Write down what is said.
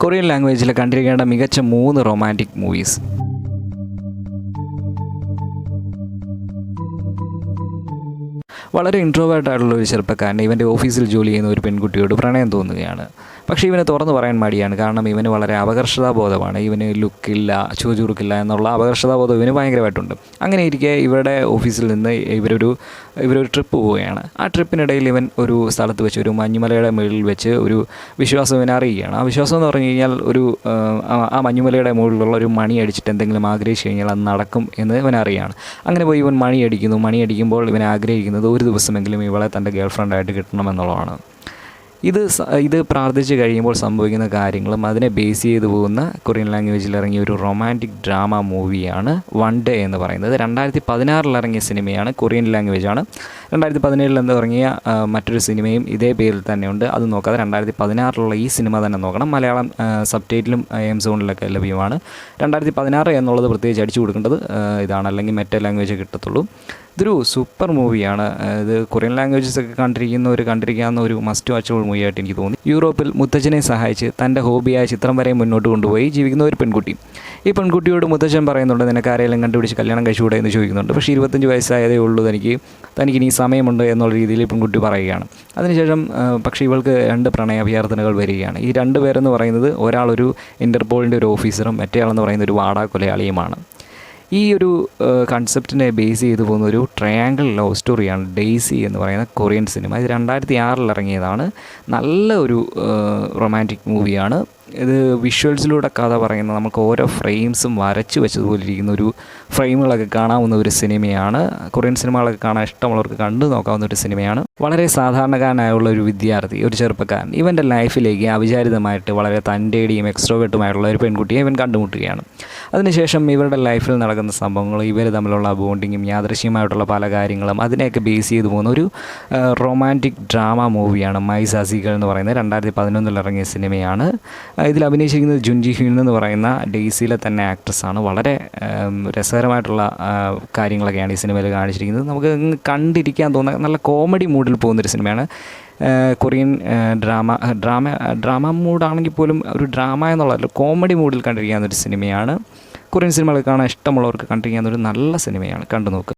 Korean ലാംഗ്വേജിൽ കണ്ടിരിക്കേണ്ട മികച്ച മൂന്ന് റൊമാന്റിക് മൂവീസ്. വളരെ ഇൻട്രോവേർട്ട് ആയിട്ടുള്ള ഒരു ചെറുപ്പക്കാരൻ ഇവന്റെ ഓഫീസിൽ ജോലി ചെയ്യുന്ന ഒരു പെൺകുട്ടിയോട് പ്രണയം തോന്നുകയാണ്. പക്ഷേ ഇവനെ തുറന്നു പറയാൻ മടിയാണ്. കാരണം ഇവന് വളരെ അപകർഷതാബോധമാണ്. ഇവന് ലുക്കില്ല ചൂചുറുക്കില്ല എന്നുള്ള അപകർഷതാബോധം ഇവന് ഭയങ്കരമായിട്ടുണ്ട്. അങ്ങനെ ഇരിക്കെ ഇവരുടെ ഓഫീസിൽ നിന്ന് ഇവരൊരു ഇവരൊരു ട്രിപ്പ് പോവുകയാണ്. ആ ട്രിപ്പിനിടയിൽ ഇവൻ ഒരു സ്ഥലത്ത് വെച്ച് ഒരു മഞ്ഞുമലയുടെ മുകളിൽ വെച്ച് ഒരു വിശ്വാസം ഇവനെ അറിയുകയാണ്. ആ വിശ്വാസം എന്ന് പറഞ്ഞു കഴിഞ്ഞാൽ ഒരു ആ, മഞ്ഞുമലയുടെ മുകളിലുള്ള ഒരു മണി അടിച്ചിട്ട് എന്തെങ്കിലും ആഗ്രഹിച്ചു കഴിഞ്ഞാൽ അത് നടക്കും എന്ന് ഇവൻ അറിയാണ്. അങ്ങനെ പോയി ഇവൻ മണി അടിക്കുന്നു. മണി അടിക്കുമ്പോൾ ഇവൻ ആഗ്രഹിക്കുന്നത് ഒരു ദിവസമെങ്കിലും ഇവളെ തന്റെ ഗേൾ ഫ്രണ്ടായിട്ട് കിട്ടണമെന്നുള്ളതാണ് ഇത് ഇത് പ്രാർത്ഥിച്ച് കഴിയുമ്പോൾ സംഭവിക്കുന്ന കാര്യങ്ങളും അതിനെ ബേസ് ചെയ്ത് പോകുന്ന കൊറിയൻ ലാംഗ്വേജിൽ ഇറങ്ങിയ ഒരു റൊമാന്റിക് ഡ്രാമ മൂവിയാണ് വൺ ഡേ എന്ന് പറയുന്നത്. രണ്ടായിരത്തി പതിനാറിൽ ഇറങ്ങിയ സിനിമയാണ് കൊറിയൻ ലാംഗ്വേജാണ് രണ്ടായിരത്തി പതിനേഴിൽ എന്ന് ഇറങ്ങിയ മറ്റൊരു സിനിമയും ഇതേ പേരിൽ തന്നെയുണ്ട്. അത് നോക്കാതെ രണ്ടായിരത്തി പതിനാറിലുള്ള ഈ സിനിമ തന്നെ നോക്കണം. മലയാളം സബ് ടൈറ്റിലും എം സോണിലൊക്കെ ലഭ്യമാണ്. രണ്ടായിരത്തി പതിനാറ് എന്നുള്ളത് പ്രത്യേകിച്ച് അടിച്ചു കൊടുക്കേണ്ടത് ഇതാണ്. അല്ലെങ്കിൽ മറ്റേ ലാംഗ്വേജ് കിട്ടത്തുള്ളൂ. ഇതൊരു സൂപ്പർ മൂവിയാണ് ഇത് കൊറിയൻ ലാംഗ്വേജസ് ഒക്കെ കണ്ടിരിക്കുന്ന ഒരു കണ്ടിരിക്കാവുന്ന ഒരു മസ്റ്റ് വാച്ചബിൾ മൂവിയായിട്ട് എനിക്ക് തോന്നി. യൂറോപ്പിൽ മുത്തച്ഛനെ സഹായിച്ച് തന്റെ ഹോബിയായ ചിത്രം വരെ മുന്നോട്ട് കൊണ്ടുപോയി ജീവിക്കുന്ന ഒരു പെൺകുട്ടി. ഈ പെൺകുട്ടിയോട് മുത്തച്ഛൻ പറയുന്നുണ്ട് നിനക്ക് ആരെങ്കിലും കണ്ടുപിടിച്ച് കല്യാണം കഴിച്ചുകൂടെ? എന്ന് ചോദിക്കുന്നുണ്ട്. പക്ഷേ ഇരുപത്തഞ്ച് വയസ്സായതേ ഉള്ളൂ തനിക്ക് തനിക്ക് ഇനി സമയമുണ്ട് എന്നുള്ള രീതിയിൽ പെൺകുട്ടി പറയുകയാണ്. അതിനുശേഷം പക്ഷേ ഇവൾക്ക് രണ്ട് പ്രണയ അഭ്യർത്ഥനകൾ വരികയാണ്. ഈ രണ്ട് പേരെന്ന് പറയുന്നത് ഒരാളൊരു ഇന്റർപോളിന്റെ ഒരു ഓഫീസറും മറ്റേ ആളെന്ന് പറയുന്ന ഒരു വാടാ കൊലയാളിയുമാണ്. ഈ ഒരു കൺസെപ്റ്റിനെ ബേസ് ചെയ്ത് പോകുന്ന ഒരു ട്രയാങ്കിൾ ലവ് സ്റ്റോറിയാണ് ഡെയ്സി എന്ന് പറയുന്ന കൊറിയൻ സിനിമ ഇത് രണ്ടായിരത്തി ആറിൽ ഇറങ്ങിയതാണ്. നല്ല ഒരു റൊമാന്റിക് മൂവിയാണ് ഇത് വിഷ്വൽസിലൂടെ കഥ പറയുന്ന നമുക്ക് ഓരോ ഫ്രെയിംസും വരച്ച് വെച്ചതുപോലെ ഇരിക്കുന്ന ഒരു ഫ്രെയിമുകളൊക്കെ കാണാവുന്ന ഒരു സിനിമയാണ് കൊറിയൻ സിനിമകളൊക്കെ കാണാൻ ഇഷ്ടമുള്ളവർക്ക് കണ്ടു നോക്കാവുന്ന ഒരു സിനിമയാണ് വളരെ സാധാരണക്കാരനായുള്ള ഒരു വിദ്യാർത്ഥി ഒരു ചെറുപ്പക്കാരൻ. ഇവന്റെ ലൈഫിലേക്ക് അവിചാരിതമായിട്ട് വളരെ തന്റെടിയും എക്സ്ട്രോവേർട്ടുമായിട്ടുള്ള ഒരു പെൺകുട്ടിയെ ഇവൻ കണ്ടുമുട്ടുകയാണ്. അതിനുശേഷം ഇവരുടെ ലൈഫിൽ നടക്കുന്ന സംഭവങ്ങൾ ഇവർ തമ്മിലുള്ള ബോണ്ടിങ്ങും യാദൃശ്യമായിട്ടുള്ള പല കാര്യങ്ങളും അതിനെയൊക്കെ ബേസ് ചെയ്ത് പോകുന്ന ഒരു റൊമാന്റിക് ഡ്രാമ മൂവിയാണ് മൈ സസികൾ എന്ന് പറയുന്നത്. രണ്ടായിരത്തി പതിനൊന്നിൽ ഇറങ്ങിയ സിനിമയാണ്. ഇതിൽ അഭിനയിച്ചിരിക്കുന്നത് ജുൻജി ഹ്യൂൻ എന്ന് പറയുന്ന ഡെയ്സിയിലെ തന്നെ ആക്ട്രസ്സാണ് വളരെ രസകരമായിട്ടുള്ള കാര്യങ്ങളൊക്കെയാണ് ഈ സിനിമയിൽ കാണിച്ചിരിക്കുന്നത്. നമുക്ക് കണ്ടിരിക്കാൻ തോന്നുന്ന നല്ല കോമഡി മൂഡിൽ പോകുന്നൊരു സിനിമയാണ്. കൊറിയൻ ഡ്രാമ ഡ്രാമ ഡ്രാമ മൂഡാണെങ്കിൽ പോലും ഒരു ഡ്രാമ എന്നുള്ളതല്ല കോമഡി മൂഡിൽ കണ്ടിരിക്കാവുന്ന ഒരു സിനിമയാണ്. കൊറിയൻ സിനിമകൾ കാണാൻ ഇഷ്ടമുള്ളവർക്ക് കണ്ടിരിക്കാവുന്ന ഒരു നല്ല സിനിമയാണ്. കണ്ടു നോക്കുക